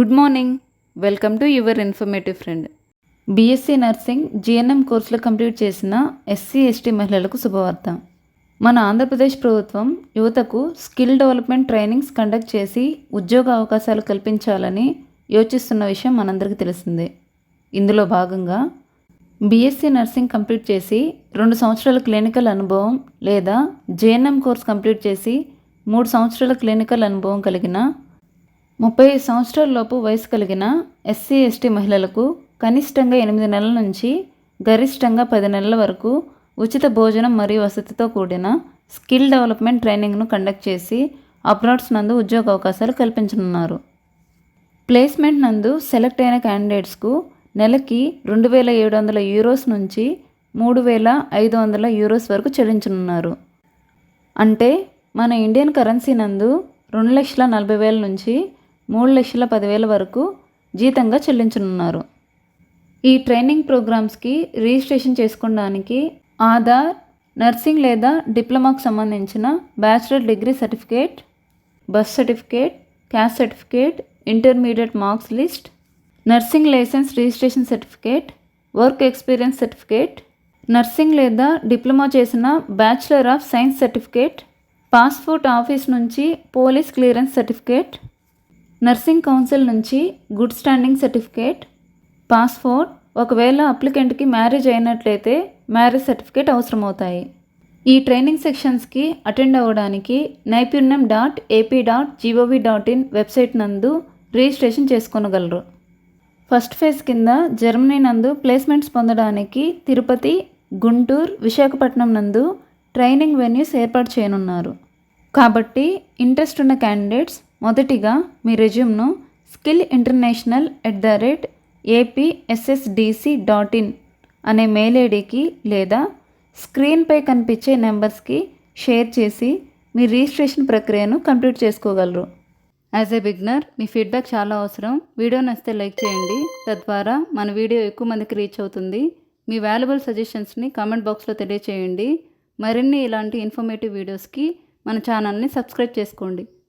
Good morning. Welcome to your informative friend. BSc nursing GNM కోర్సులు complete చేసిన SC ST మహిళలకు శుభవార్త. మన ఆంధ్రప్రదేశ్ ప్రభుత్వం యువతకు స్కిల్ డెవలప్మెంట్ ట్రైనింగ్స్ కండక్ట్ చేసి ఉద్యోగ అవకాశాలు కల్పించాలని యోచిస్తున్న విషయం మనందరికీ తెలిసిందే. ఇందులో భాగంగా బీఎస్సీ నర్సింగ్ కంప్లీట్ చేసి రెండు సంవత్సరాల క్లినికల్ అనుభవం లేదా జేఎన్ఎం కోర్స్ కంప్లీట్ చేసి మూడు సంవత్సరాల క్లినికల్ అనుభవం కలిగిన ముప్పై సంవత్సరాలలోపు వయసు కలిగిన ఎస్సీ ఎస్టీ మహిళలకు కనిష్టంగా ఎనిమిది నెలల నుంచి గరిష్టంగా పది నెలల వరకు ఉచిత భోజనం మరియు వసతితో కూడిన స్కిల్ డెవలప్మెంట్ ట్రైనింగ్ను కండక్ట్ చేసి అబ్రాడ్స్ నందు ఉద్యోగ అవకాశాలు కల్పించనున్నారు. ప్లేస్మెంట్ నందు సెలెక్ట్ అయిన క్యాండిడేట్స్కు నెలకి రెండు వేల ఏడు వందల యూరోస్ నుంచి మూడు వేల ఐదు వందల యూరోస్ వరకు చెల్లించనున్నారు. అంటే మన ఇండియన్ కరెన్సీ నందు రెండు లక్షల నలభై వేల నుంచి మూడు లక్షల పదివేల వరకు జీతంగా చెల్లించనున్నారు. ఈ ట్రైనింగ్ ప్రోగ్రామ్స్కి రిజిస్ట్రేషన్ చేసుకోవడానికి ఆధార్ నర్సింగ్ లేదా డిప్లొమాకు సంబంధించిన bachelor degree certificate bus certificate caste certificate intermediate marks list nursing license registration certificate work experience certificate nursing లేదా డిప్లొమా చేసిన bachelor of science certificate passport office నుంచి police clearance certificate nursing council నుంచి good standing certificate passport ఒకవేళ అప్లికెంట్కి marriage అయినట్లయితే marriage certificate అవసరమవుతాయి. ఈ training సెక్షన్స్కి అటెండ్ అవ్వడానికి నైపుణ్యం dot AP dot GOV dot in website నందు రిజిస్ట్రేషన్ చేసుకోనగలరు ఫస్ట్ ఫేజ్ కింద జర్మనీ నందు ప్లేస్మెంట్స్ పొందడానికి తిరుపతి గుంటూరు విశాఖపట్నం నందు ట్రైనింగ్ వెన్యూస్ ఏర్పాటు చేయనున్నారు. కాబట్టి ఇంట్రెస్ట్ ఉన్న క్యాండిడేట్స్ మొదటిగా మీ రెజ్యూమ్ను skill international at the rate APSSDC dot in అనే మెయిల్ ఐడికి లేదా స్క్రీన్పై కనిపించే నెంబర్స్కి షేర్ చేసి మీ రిజిస్ట్రేషన్ ప్రక్రియను కంప్లీట్ చేసుకోగలరు. యాజ్ ఏ బిగ్నర్ మీ ఫీడ్బ్యాక్ చాలా అవసరం. వీడియో నచ్చితే లైక్ చేయండి. తద్వారా మన వీడియో ఎక్కువ మందికి రీచ్ అవుతుంది. మీ వాల్యుబుల్ సజెషన్స్ని కామెంట్ బాక్స్లో తెలియచేయండి. మరిన్ని ఇలాంటి ఇన్ఫర్మేటివ్ వీడియోస్కి మన ఛానల్ని సబ్స్క్రైబ్ చేసుకోండి.